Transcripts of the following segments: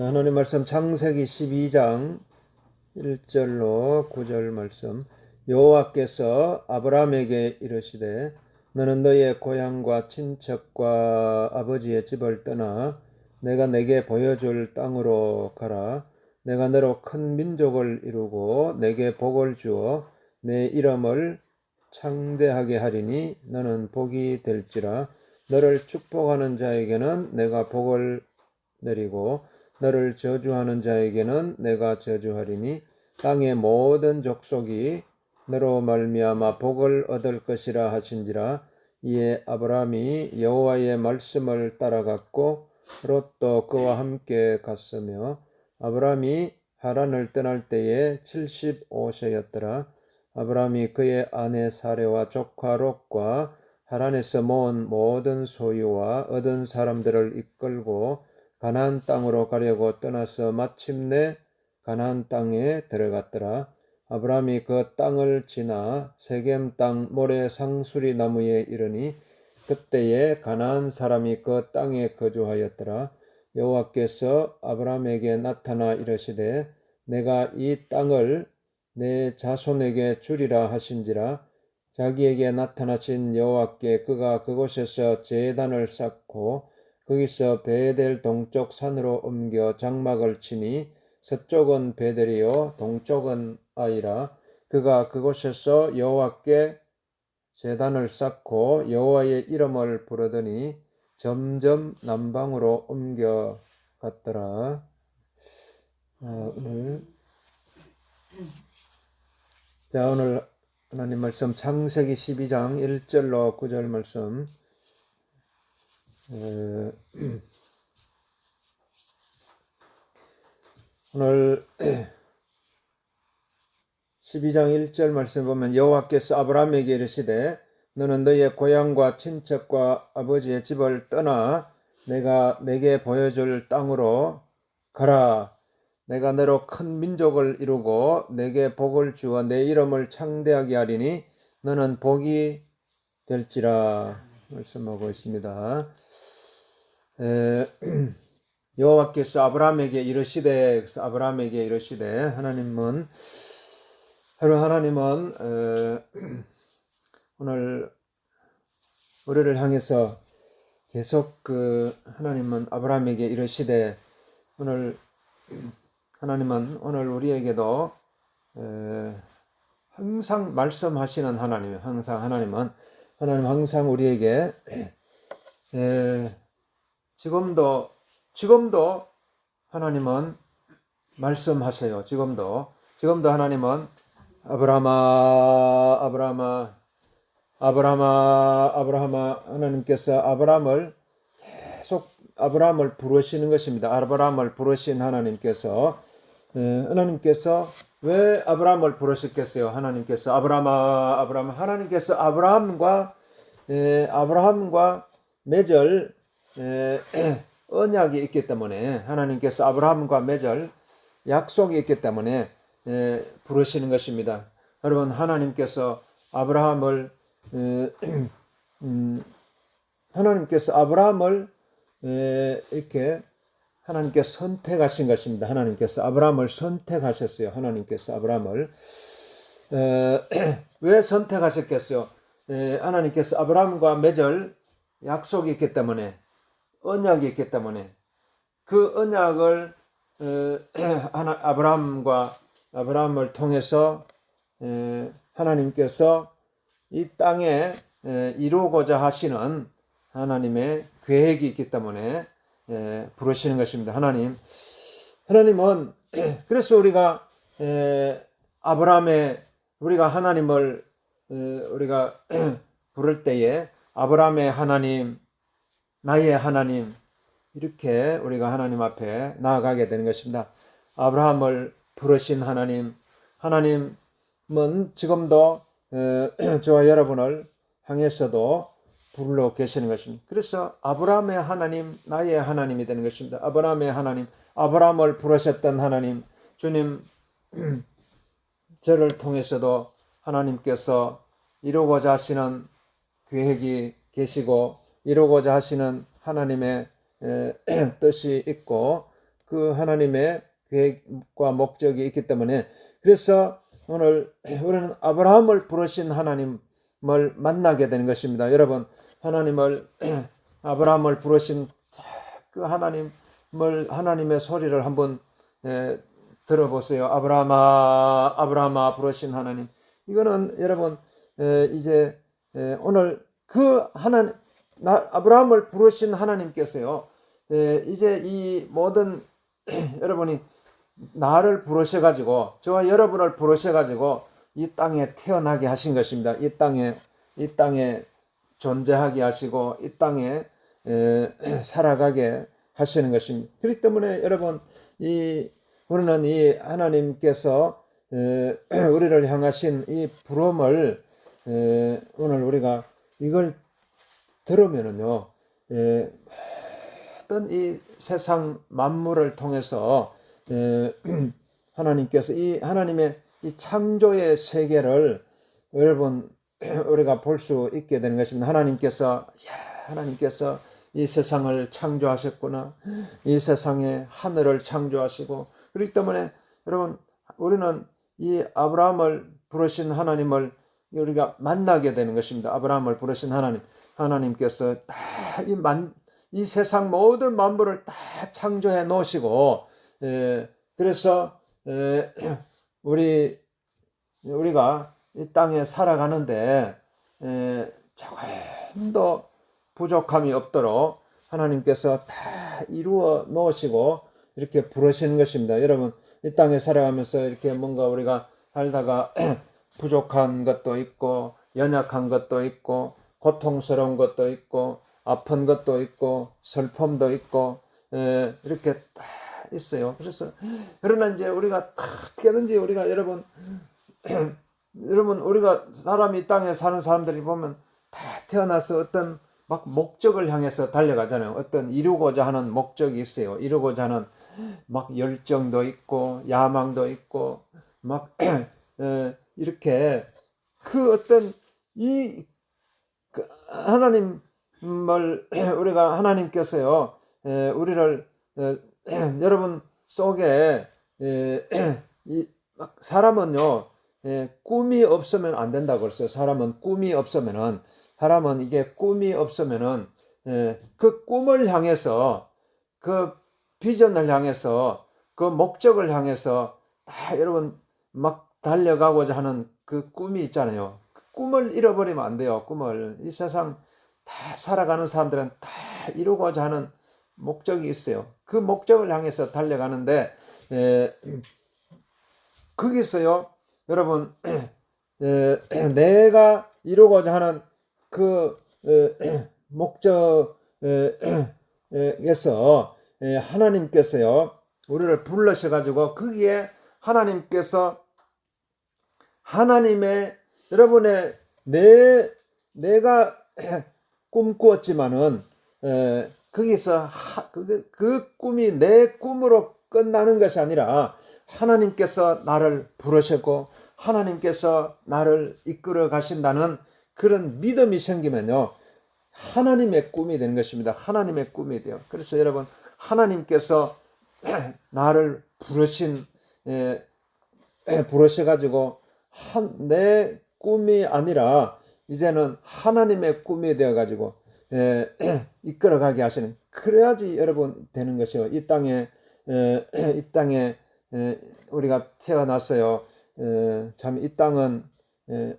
하나님 말씀 창세기 12장 1절로 9절 말씀. 여호와께서 아브라함에게 이르시되 너는 너의 고향과 친척과 아버지의 집을 떠나 내가 내게 보여줄 땅으로 가라. 내가 너로 큰 민족을 이루고 내게 복을 주어 내 이름을 창대하게 하리니 너는 복이 될지라. 너를 축복하는 자에게는 내가 복을 내리고 너를 저주하는 자에게는 내가 저주하리니 땅의 모든 족속이 너로 말미암아 복을 얻을 것이라 하신지라. 이에 아브라함이 여호와의 말씀을 따라갔고 롯도 그와 함께 갔으며 아브라함이 하란을 떠날 때에 75세였더라. 아브라함이 그의 아내 사레와 조카 롯과 하란에서 모은 모든 소유와 얻은 사람들을 이끌고 가나안 땅으로 가려고 떠나서 마침내 가나안 땅에 들어갔더라. 아브라함이 그 땅을 지나 세겜 땅 모래 상수리 나무에 이르니 그때에 가나안 사람이 그 땅에 거주하였더라. 여호와께서 아브라함에게 나타나 이르시되 내가 이 땅을 내 자손에게 주리라 하신지라 자기에게 나타나신 여호와께 그가 그곳에서 제단을 쌓고 거기서 베델 동쪽 산으로 옮겨 장막을 치니 서쪽은 베델이요 동쪽은 아이라 그가 그곳에서 여호와께 제단을 쌓고 여호와의 이름을 부르더니 점점 남방으로 옮겨 갔더라. 아, 오늘 자 오늘 하나님 말씀 창세기 12장 1절로 9절 말씀 에, 오늘 12장 1절 말씀 보면 여호와께서 아브라함에게 이르시되 너는 너의 고향과 친척과 아버지의 집을 떠나 내가 내게 보여줄 땅으로 가라 내가 너로 큰 민족을 이루고 내게 복을 주어 내 이름을 창대하게 하리니 너는 복이 될지라 말씀하고 있습니다. 에, 여호와께서 아브라함에게 이르시되 아브라함에게 이르시되 하나님은 하루 하나님은 에, 오늘 우리를 향해서 계속 그 하나님은 아브라함에게 이르시되 오늘 하나님은 오늘 우리에게도 에, 항상 말씀하시는 하나님, 항상 하나님은. 하나님 항상 우리에게 에, 지금도 지금도 하나님은 말씀하세요. 지금도 지금도 하나님은 아브라함아 아브라함아 아브라함아 아브라함아 하나님께서 아브라함을 계속 아브라함을 부르시는 것입니다. 아브라함을 부르신 하나님께서 에, 하나님께서 왜 아브라함을 부르셨겠어요? 하나님께서 아브라함아 아브라함 하나님께서 아브라함과 에, 아브라함과 맺을 에, 언약이 있기 때문에 하나님께서 아브라함과 맺을 약속이 있기 때문에 에, 부르시는 것입니다. 여러분 하나님께서 아브라함을 에, 음, 하나님께서 아브라함을 에, 이렇게 하나님께 선택하신 것입니다. 하나님께서 아브라함을 선택하셨어요. 하나님께서 아브라함을 에, 왜 선택하셨겠어요? 에, 하나님께서 아브라함과 맺을 약속이 있기 때문에 언약이 있기 때문에 그 언약을 에, 하나, 아브라함과 아브라함을 통해서 에, 하나님께서 이 땅에 에, 이루고자 하시는 하나님의 계획이 있기 때문에 에, 부르시는 것입니다. 하나님, 하나님은 그래서 우리가 에, 아브라함의 우리가 하나님을 에, 우리가 부를 때에 아브라함의 하나님, 나의 하나님 이렇게 우리가 하나님 앞에 나아가게 되는 것입니다. 아브라함을 부르신 하나님, 하나님은 지금도 에, 저와 여러분을 향해서도 불러 계시는 것입니다. 그래서 아브라함의 하나님, 나의 하나님이 되는 것입니다. 아브라함의 하나님, 아브라함을 부르셨던 하나님, 주님, 저를 통해서도 하나님께서 이루고자 하시는 계획이 계시고 이루고자 하시는 하나님의 에, 뜻이 있고 그 하나님의 계획과 목적이 있기 때문에 그래서 오늘 우리는 아브라함을 부르신 하나님을 만나게 되는 것입니다. 여러분 하나님을 아브라함을 부르신 그 하나님을 하나님의 소리를 한번 에, 들어보세요. 아브라함아 아브라함아 부르신 하나님. 이거는 여러분 에, 이제 에, 오늘 그 하나님 나, 아브라함을 부르신 하나님께서요. 에, 이제 이 모든 여러분이 나를 부르셔 가지고 저와 여러분을 부르셔 가지고 이 땅에 태어나게 하신 것입니다. 이 땅에 이 땅에 존재하게 하시고 이 땅에 에, 살아가게 하시는 것입니다. 그렇기 때문에 여러분 이 우리는 이 하나님께서 에, 우리를 향하신 이 부름을 에, 오늘 우리가 이걸 들으면은요, 에, 어떤 이 세상 만물을 통해서 에, 하나님께서 이 하나님의 이 창조의 세계를 여러분 우리가 볼 수 있게 되는 것입니다. 하나님께서 야, 하나님께서 이 세상을 창조하셨구나. 이 세상에 하늘을 창조하시고 그렇기 때문에 여러분 우리는 이 아브라함을 부르신 하나님을 우리가 만나게 되는 것입니다. 아브라함을 부르신 하나님, 하나님께서 다이 만 이 세상 모든 만물을 다 창조해 놓으시고, 에, 그래서 에, 우리 우리가 이 땅에 살아가는데 에, 조금도 부족함이 없도록 하나님께서 다 이루어 놓으시고 이렇게 부르시는 것입니다. 여러분 이 땅에 살아가면서 이렇게 뭔가 우리가 살다가 부족한 것도 있고 연약한 것도 있고 고통스러운 것도 있고 아픈 것도 있고 슬픔도 있고 에, 이렇게 다 있어요. 그래서 그러나 이제 우리가 어떻게든지 우리가 여러분 여러분 우리가 사람이 땅에 사는 사람들이 보면 다 태어나서 어떤 막 목적을 향해서 달려가잖아요. 어떤 이루고자 하는 목적이 있어요. 이루고자 하는 막 열정도 있고 야망도 있고 막 에, 이렇게 그 어떤 이그 하나님을 우리가 하나님께서요 에, 우리를 에, 여러분 속에 사람은요 에, 꿈이 없으면 안 된다고 그랬어요. 사람은 꿈이 없으면은 사람은 이게 꿈이 없으면은 에, 그 꿈을 향해서 그 비전을 향해서 그 목적을 향해서 다 여러분 막 달려가고자 하는 그 꿈이 있잖아요. 그 꿈을 잃어버리면 안 돼요. 꿈을 이 세상 다 살아가는 사람들은 다 이루고자 하는 목적이 있어요. 그 목적을 향해서 달려가는데 에, 거기서요, 여러분 에, 내가 이루고자 하는 그 에, 목적에서 하나님께서요 우리를 불러셔 가지고 거기에 하나님께서 하나님의 여러분의 내 내가 꿈꾸었지만은 에, 거기서 하, 그, 그 꿈이 내 꿈으로 끝나는 것이 아니라 하나님께서 나를 부르셨고 하나님께서 나를 이끌어 가신다는 그런 믿음이 생기면요 하나님의 꿈이 되는 것입니다. 하나님의 꿈이 돼요. 그래서 여러분 하나님께서 나를 부르신 에, 에, 부르셔 가지고 내 꿈이 아니라 이제는 하나님의 꿈이 되어 가지고 이끌어가게 하시는 그래야지 여러분 되는 것이요. 이 땅에 에, 이 땅에 에, 우리가 태어났어요. 에, 참이 땅은 에,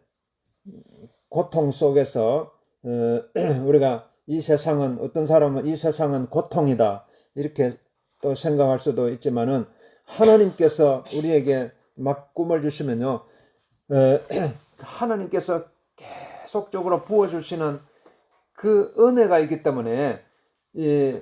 고통 속에서 어, 우리가 이 세상은 어떤 사람은 이 세상은 고통이다 이렇게 또 생각할 수도 있지만은 하나님께서 우리에게 막 꿈을 주시면요 어, 하나님께서 계속적으로 부어주시는 그 은혜가 있기 때문에 이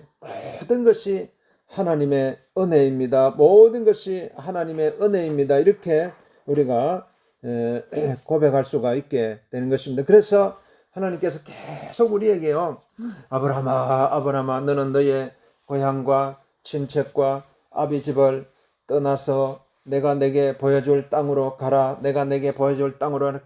모든 것이 하나님의 은혜입니다. 모든 것이 하나님의 은혜입니다. 이렇게 우리가 고백할 수가 있게 되는 것입니다. 그래서 하나님께서 계속 우리에게요. 아브라함아, 아브라함아, 너는 너의 고향과 친척과 아비 집을 떠나서 내가 내게 보여줄 땅으로 가라. 내가 내게 보여줄 땅으로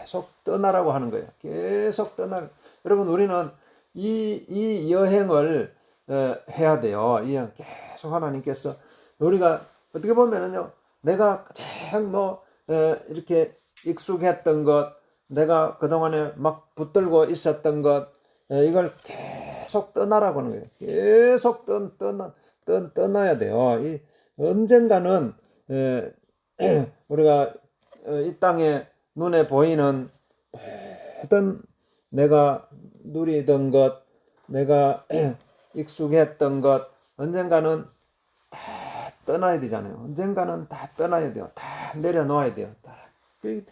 계속 떠나라고 하는 거예요. 계속 떠나. 여러분, 우리는 이, 이 여행을 어, 해야 돼요. 이 계속 하나님께서 우리가 어떻게 보면은요, 내가 가장 뭐 어, 이렇게 익숙했던 것, 내가 그 동안에 막 붙들고 있었던 것, 어, 이걸 계속 떠나라고 하는 거예요. 계속 떠, 떠나 떠, 떠나야 돼요. 이 언젠가는 에, 우리가 어, 이 땅에 눈에 보이는 모든 내가 누리던 것, 내가 익숙했던 것, 언젠가는 다 떠나야 되잖아요. 언젠가는 다 떠나야 돼요. 다 내려놓아야 돼요. 다. 그-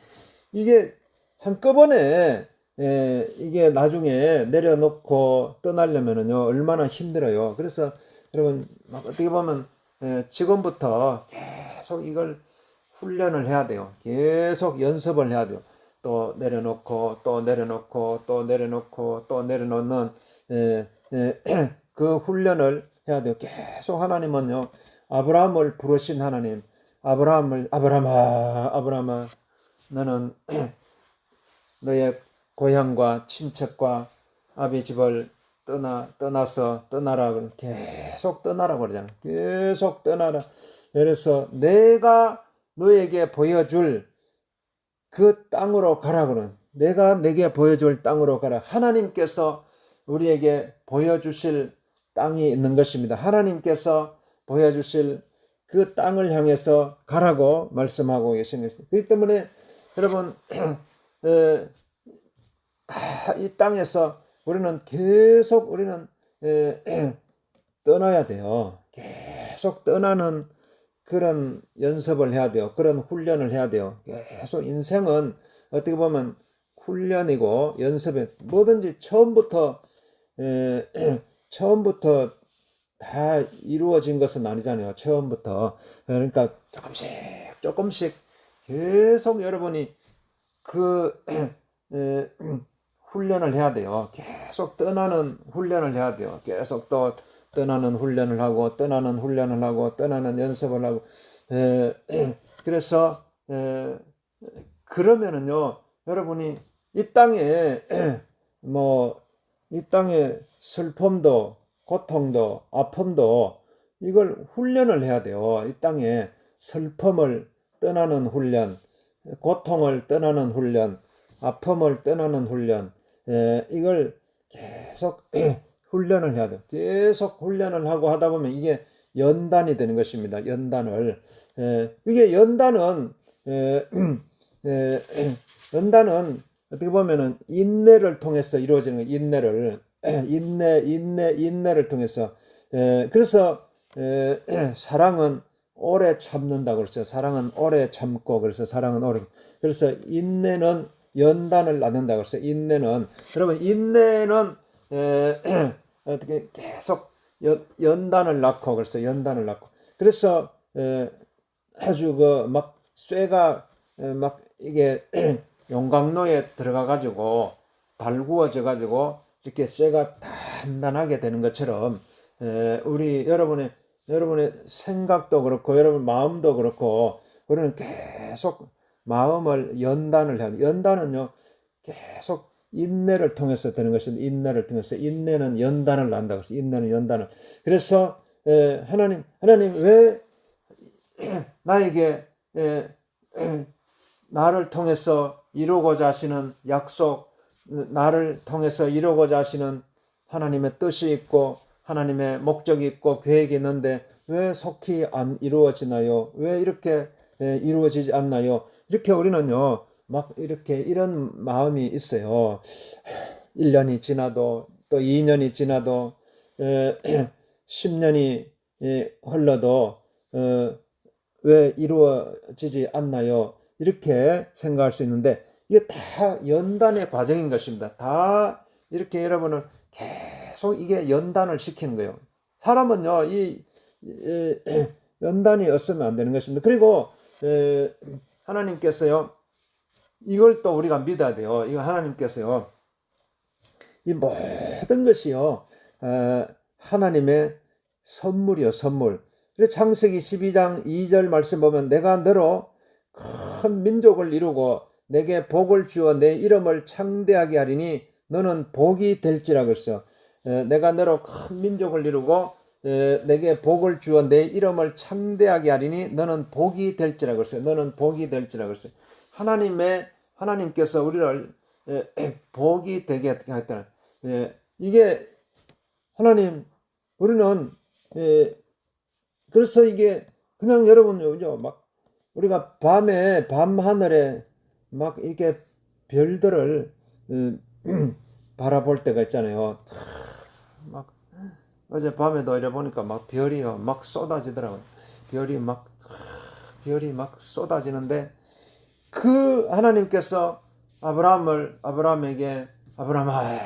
이게 한꺼번에 에, 이게 나중에 내려놓고 떠나려면은요 얼마나 힘들어요. 그래서 여러분 막 어떻게 보면 에, 지금부터 계속 이걸 훈련을 해야 돼요. 계속 연습을 해야 돼요. 또 내려놓고 또 내려놓고 또 내려놓고 또 내려놓는 에, 에, 그 훈련을 해야 돼요. 계속 하나님은요 아브라함을 부르신 하나님 아브라함을 아브라함아 아브라함아 너는 너의 고향과 친척과 아비 집을 떠나 떠나서 떠나라 계속 떠나라 그러잖아. 계속 떠나라. 그래서 내가 너에게 보여줄 그 땅으로 가라 그런. 내가 내게 보여줄 땅으로 가라. 하나님께서 우리에게 보여주실 땅이 있는 것입니다. 하나님께서 보여주실 그 땅을 향해서 가라고 말씀하고 계신 것입니다. 그렇기 때문에 여러분 에, 다이 땅에서 우리는 계속 우리는 에, 떠나야 돼요. 계속 떠나는 그런 연습을 해야 돼요. 그런 훈련을 해야 돼요. 계속 인생은 어떻게 보면 훈련이고 연습에 뭐든지 처음부터 에, 처음부터 다 이루어진 것은 아니잖아요. 처음부터 그러니까 조금씩 조금씩 계속 여러분이 그 에, 훈련을 해야 돼요. 계속 떠나는 훈련을 해야 돼요. 계속 또 떠나는 훈련을 하고 떠나는 훈련을 하고 떠나는 연습을 하고 에, 그래서 에, 그러면은요 여러분이 이 땅에 뭐 이 땅에 슬픔도 고통도 아픔도 이걸 훈련을 해야 돼요. 이 땅에 슬픔을 떠나는 훈련, 고통을 떠나는 훈련, 아픔을 떠나는 훈련, 에, 이걸 계속 훈련을 해야 돼요. 계속 훈련을 하고 하다 보면 이게 연단이 되는 것입니다. 연단을. 에, 이게 연단은, 에, 에, 연단은 어떻게 보면은 인내를 통해서 이루어지는 거예요. 인내를. 인내, 인내, 인내를 통해서. 에, 그래서, 에, 사랑은 오래 참는다고 그랬어요. 사랑은 오래 참고, 그래서 사랑은 오래. 그래서 인내는 연단을 낳는다고 했어요. 인내는 여러분 인내는 에, 어떻게 계속 연, 연단을 낳고 그래서 연단을 낳고 그래서 에, 아주 그 막 쇠가 에, 막 이게 용광로에 들어가 가지고 달구어져 가지고 이렇게 쇠가 단단하게 되는 것처럼 에, 우리 여러분의 여러분의 생각도 그렇고 여러분 마음도 그렇고 우리는 계속 마음을 연단을 돼. 연단은요, 계속 인내를 통해서 되는 것입니다. 인내를 통해서. 인내는 연단을 난다고 했어요. 인내는 연단을. 그래서, 에, 하나님, 하나님 왜 나에게, 에, 에, 나를 통해서 이루고자 하시는 약속, 나를 통해서 이루고자 하시는 하나님의 뜻이 있고, 하나님의 목적이 있고, 계획이 있는데, 왜 속히 안 이루어지나요? 왜 이렇게 에, 이루어지지 않나요? 이렇게 우리는요, 막 이렇게 이런 마음이 있어요. 1년이 지나도 또 2년이 지나도 에, 10년이 에, 흘러도 어, 왜 이루어지지 않나요? 이렇게 생각할 수 있는데 이게 다 연단의 과정인 것입니다. 다 이렇게 여러분을 계속 이게 연단을 시키는 거예요. 사람은요, 이, 이 연단이 없으면 안 되는 것입니다. 그리고 에, 하나님께서요, 이걸 또 우리가 믿어야 돼요. 이거 하나님께서요, 이 모든 것이요, 어, 하나님의 선물이요, 선물. 그래서 창세기 12장 2절 말씀 보면 내가 너로 큰 민족을 이루고 내게 복을 주어 내 이름을 창대하게 하리니 너는 복이 될지라 그랬어. 에, 내가 너로 큰 민족을 이루고 에, 내게 복을 주어 내 이름을 창대하게 하리니 너는 복이 될지라 그랬어요. 너는 복이 될지라 그랬어요. 하나님의 하나님께서 우리를 에, 복이 되게 하였다. 에, 이게 하나님 우리는 에, 그래서 이게 그냥 여러분요 막 우리가 밤에 밤 하늘에 막 이게 별들을 음, 바라볼 때가 있잖아요. 참, 막 어제 밤에도 이래 보니까 막 별이요 막 쏟아지더라고요. 별이 막 별이 막 쏟아지는데 그 하나님께서 아브라함을 아브라함에게 아브라함아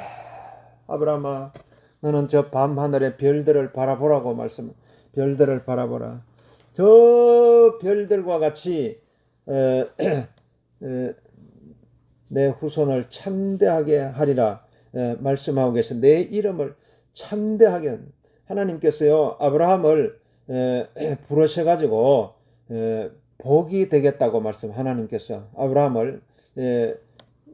아브라함아 너는 저 밤 하늘의 별들을 바라보라고 말씀 별들을 바라보라 저 별들과 같이 에, 에, 내 후손을 참대하게 하리라 에, 말씀하고 계신 내 이름을 참대하게 하나님께서요 아브라함을 에, 부르셔 가지고 복이 되겠다고 말씀 하나님께서 아브라함을. 에,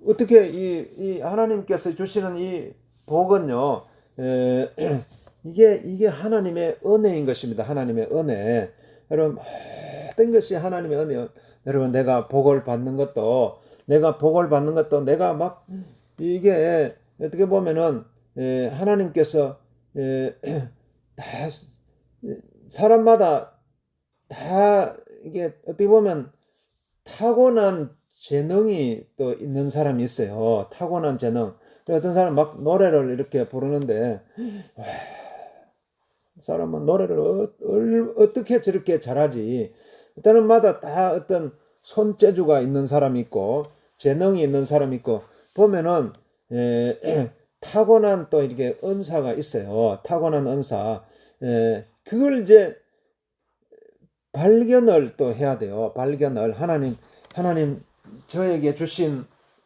어떻게 이, 이 하나님께서 주시는 이 복은요 에, 이게 이게 하나님의 은혜인 것입니다. 하나님의 은혜. 여러분 모든 것이 하나님의 은혜요? 여러분 내가 복을 받는 것도 내가 복을 받는 것도 내가 막 이게 어떻게 보면은 에, 하나님께서 에, 다 사람마다 다 이게 어떻게 보면 타고난 재능이 또 있는 사람이 있어요. 타고난 재능. 어떤 사람 막 노래를 이렇게 부르는데 와, 사람은 노래를 어, 떻게 저렇게 잘하지? 어떤 마다 다 어떤 손재주가 있는 사람이 있고 재능이 있는 사람이 있고 보면은 에, 타고난 또 이렇게 은사가 있어요. 타고난 은사. 에, 그걸 이제 발견을 또 해야 돼요. 발견을 하나님 하나님 저에게 주신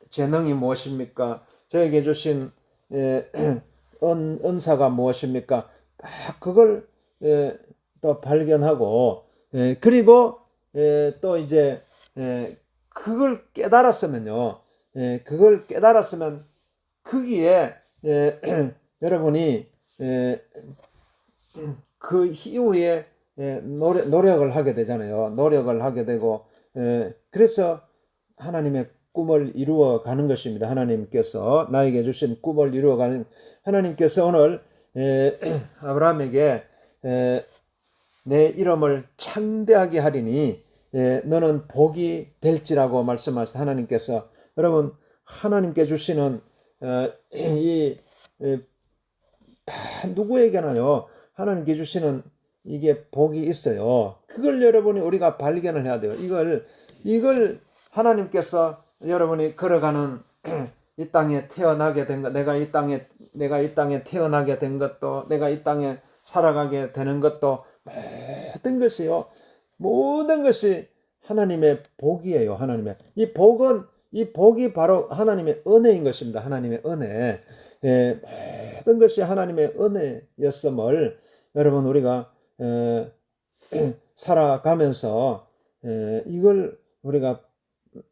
재능이 무엇입니까? 저에게 주신 에, 은, 은사가 무엇입니까? 딱 그걸 에, 또 발견하고 에, 그리고 에, 또 이제 에, 그걸 깨달았으면요. 에, 그걸 깨달았으면 거기에 에, 여러분이 에, 그 이후에 예, 노력, 노력을 하게 되잖아요. 노력을 하게 되고, 예, 그래서 하나님의 꿈을 이루어 가는 것입니다. 하나님께서 나에게 주신 꿈을 이루어 가는, 하나님께서 오늘, 예, 아브라함에게, 예, 내 이름을 창대하게 하리니, 예, 너는 복이 될지라고 말씀하신 하나님께서, 여러분, 하나님께 주시는, 어, 이, 예, 다 누구에게나요, 하나님께 주시는 이게 복이 있어요. 그걸 여러분이 우리가 발견을 해야 돼요. 이걸 이걸 하나님께서 여러분이 걸어가는 이 땅에 태어나게 된 것, 내가 이 땅에 내가 이 땅에 태어나게 된 것도, 내가 이 땅에 살아가게 되는 것도 모든 것이요, 모든 것이 하나님의 복이에요. 하나님의 이 복은 이 복이 바로 하나님의 은혜인 것입니다. 하나님의 은혜. 예, 모든 것이 하나님의 은혜였음을 여러분 우리가 에, 살아가면서 에, 이걸 우리가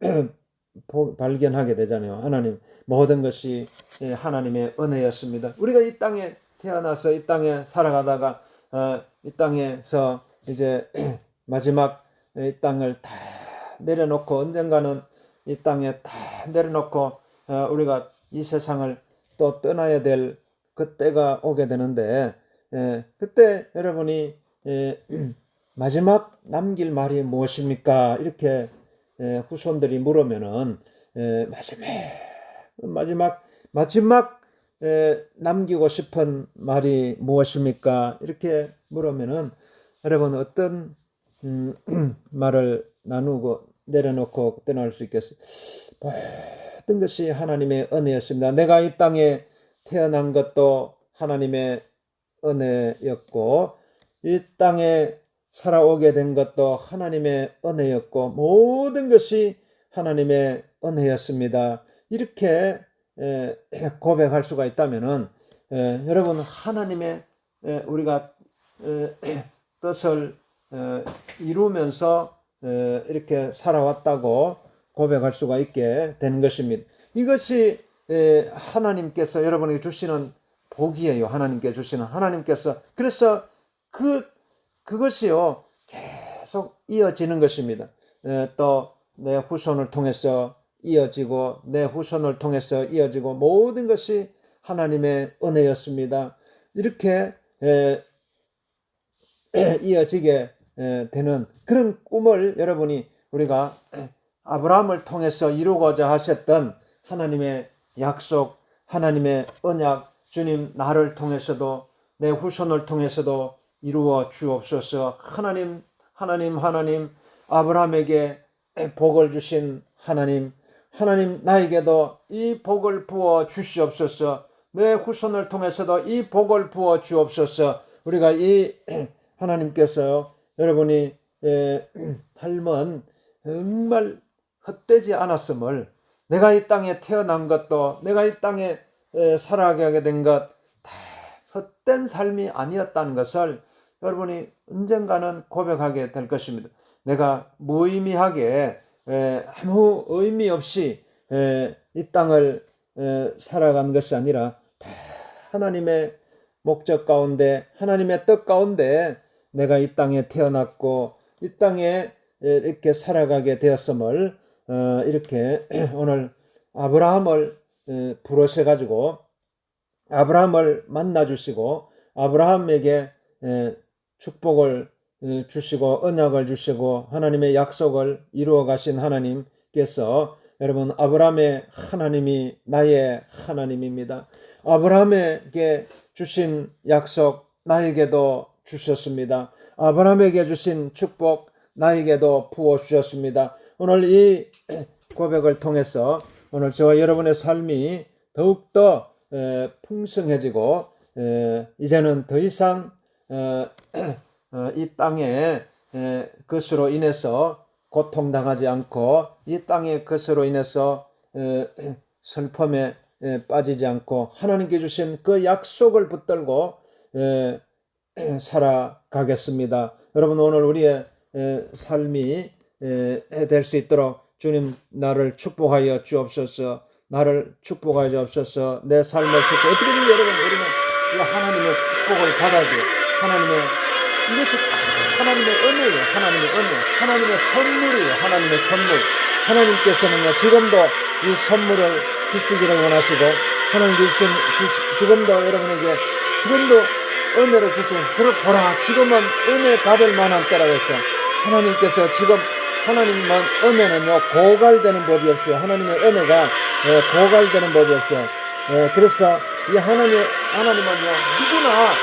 발견하게 되잖아요. 하나님 모든 것이 예, 하나님의 은혜였습니다. 우리가 이 땅에 태어나서 이 땅에 살아가다가 어, 이 땅에서 이제 마지막 이 땅을 다 내려놓고 언젠가는 이 땅에 다 내려놓고 어, 우리가 이 세상을 또 떠나야 될 그때가 오게 되는데 예, 그때 여러분이 예, 마지막 남길 말이 무엇입니까? 이렇게 예, 후손들이 물으면은 예, 마지막 마지막 마지막 예, 남기고 싶은 말이 무엇입니까? 이렇게 물으면은 여러분 어떤 음, 말을 나누고 내려놓고 떠날 수 있겠어요? 모든 것이 하나님의 은혜였습니다. 내가 이 땅에 태어난 것도 하나님의 은혜였고 이 땅에 살아오게 된 것도 하나님의 은혜였고 모든 것이 하나님의 은혜였습니다. 이렇게 고백할 수가 있다면은 여러분 하나님의 우리가 뜻을 이루면서 이렇게 살아왔다고 고백할 수가 있게 되는 것입니다. 이것이 하나님께서 여러분에게 주시는 복이에요. 하나님께 주시는 하나님께서 그래서 그 그것이요 계속 이어지는 것입니다. 또 내 후손을 통해서 이어지고 내 후손을 통해서 이어지고 모든 것이 하나님의 은혜였습니다. 이렇게 에, 이어지게 에, 되는 그런 꿈을 여러분이 우리가 아브라함을 통해서 이루고자 하셨던 하나님의 약속, 하나님의 언약, 주님 나를 통해서도 내 후손을 통해서도 이루어 주옵소서. 하나님, 하나님, 하나님, 아브라함에게 복을 주신 하나님, 하나님 나에게도 이 복을 부어 주시옵소서. 내 후손을 통해서도 이 복을 부어 주옵소서. 우리가 이 하나님께서 여러분이 에, 닮은 정말 헛되지 않았음을 내가 이 땅에 태어난 것도 내가 이 땅에 에, 살아가게 된 것 다 헛된 삶이 아니었다는 것을 여러분이 언젠가는 고백하게 될 것입니다. 내가 무의미하게 에, 아무 의미 없이 에, 이 땅을 에, 살아간 것이 아니라 다 하나님의 목적 가운데 하나님의 뜻 가운데 내가 이 땅에 태어났고 이 땅에 이렇게 살아가게 되었음을 어, 이렇게 오늘 아브라함을 어, 부르셔 가지고 아브라함을 만나 주시고 아브라함에게 에, 축복을 어, 주시고 언약을 주시고 하나님의 약속을 이루어 가신 하나님께서 여러분 아브라함의 하나님이 나의 하나님입니다. 아브라함에게 주신 약속 나에게도 주셨습니다. 아브라함에게 주신 축복 나에게도 부어 주셨습니다. 오늘 이 고백을 통해서 오늘 저와 여러분의 삶이 더욱더 풍성해지고 이제는 더 이상 어, 이 땅에 것으로 인해서 고통당하지 않고 이 땅의 것으로 인해서 슬픔에 빠지지 않고 하나님께 주신 그 약속을 붙들고 살아가겠습니다. 여러분 오늘 우리의 삶이 될 수 있도록 주님 나를 축복하여 주옵소서. 나를 축복하여 주옵소서. 내 삶을 축복. 어떻게든 여러분 우리는 이 하나님의 축복을 받아줘. 하나님의 이것이 하나님의 은혜예요. 하나님의 은혜. 하나님의 선물이에요. 하나님의 선물. 하나님께서는요 지금도 이 선물을 주시기를 원하시고 하나님 주신 주시, 지금도 여러분에게 지금도 은혜를 주신 그를 보라 지금은 은혜 받을 만한 때라고 해서 하나님께서 지금 하나님만 은혜는요 고갈되는 법이 없어요. 하나님의 은혜가 예, 고갈되는 법이 없어요. 예, 그래서 이 하나님 하나님은요 누구나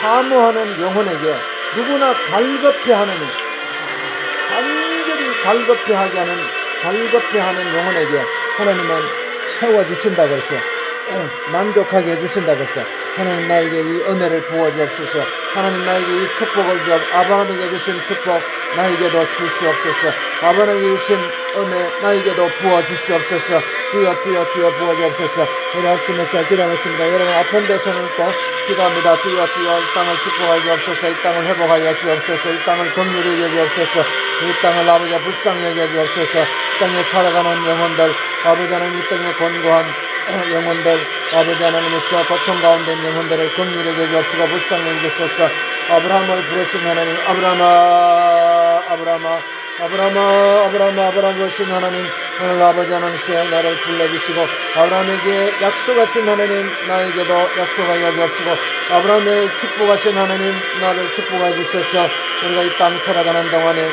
사모하는 영혼에게 누구나 갈급해하는 간절히 갈급해하게 하는 갈급해하는 영혼에게 하나님은 채워주신다고 했어 만족하게 해주신다고 했어 하나님 나에게 이 은혜를 부어주옵소서. 하나님 나에게 이 축복을 주옵 아브라함에게 주신 축복 나에게도 주시옵소서. 아브라함에게 주신 은혜 나에게도 부어주시옵소서. 주여 주여 주여 부어주옵소서. 우리 합심해서 기도하겠습니다. 여러분 아픈 데 손을 꼭 기도합니다. 주여 주여 이 땅을 축복하여 주옵소서. 이 땅을 회복하여 주옵소서. 이 땅을 여겨 주옵소서. 이 땅을 아버지 불쌍히 여겨 주옵소서. 이 땅에 살아가는 영혼들 아버지 하나님 이 땅에 권고한 영혼들 아버지 하나님께서 고통 가운데 있는 영혼들을 긍휼하게 주옵시고 불쌍히 해주소서. 아브라함을 부르신 하나님 아브라함아 아브라함아 아브라함아 아브라함아 아브라함 부르신 하나님 오늘 아버지 하나님께 나를 불러주시고 아브라함에게 약속하신 하나님 나에게도 약속하여 주옵시고 아브라함의 축복하신 하나님 나를 축복하여 주셔서. 우리가 이 땅 살아가는 동안에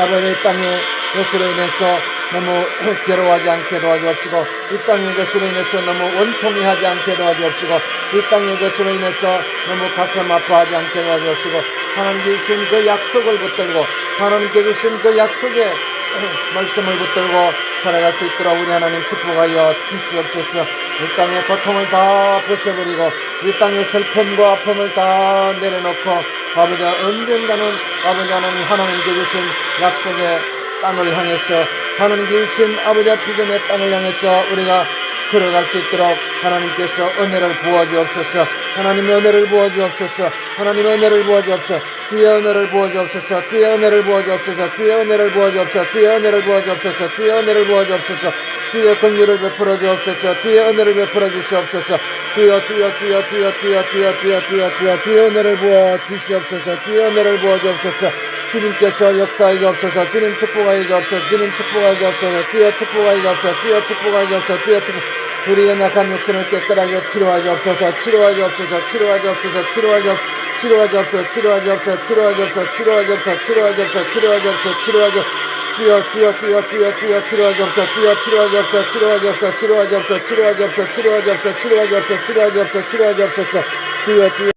아버지 이 땅에 예수로 인해서 너무 괴로워하지 않게 도와주옵시고 이 땅의 것으로 인해서 너무 원통이 하지 않게 도와주옵시고 이 땅의 것으로 인해서 너무 가슴 아파하지 않게 도와주옵시고 하나님께 주신 그 약속을 붙들고 하나님께 주신 그 약속의 말씀을 붙들고 살아갈 수 있도록 우리 하나님 축복하여 주시옵소서. 이 땅의 고통을 다 벗어버리고 이 땅의 슬픔과 아픔을 다 내려놓고 아버지 언젠가는 아버지 하나님 하나님께 주신 약속의 땅을 향해서 하나님께 주신 아버지 비전의 땅을 향해서 우리가 걸어갈 수 있도록 하나님께서 은혜를 부어주옵소서 하나님의 은혜를 부어주옵소서 하나님의 은혜를 부어주옵소서 주의 은혜를 부어주옵소서 주의 은혜를 부어주옵소서 주의 은혜를 부어주옵소서 주의 은혜를 부어주옵소서 주의 은혜를 부어주옵소서 주의 긍휼을 베풀어 주옵소서 주의 은혜를 베풀어 주시옵소서 주여 주여 주여 주여 주여 주여 주여 주여 주여 주여 은혜를 부어 주시옵소서 주여 은혜를 부어 주옵소서 주님께서 역사하게 없어서 주님 축복하게 없어서 주님 축복하게 없어서 주여 축복하게 없어서 주여 축복하게 없어서 주여 축복 우리 연약한 육신을 깨끗하게 치료하게 없어서 치료하게 없어서 치료하게 없어서 치료하게 없 치료하게 없어서 치료하게 없어서 치료하게 없어서 치료하게 없어서 치료하게 없어서 치료하게 없어서 치료하게 주여 주여 주여 주여 주여 치료하게 없어 주여 치료하게 없어 치료하게 없어 치료하게 없어 치료하게 없어 치료하게 없어 치료하게 없어 치료하게 없어 치료하게 없어 주여 주여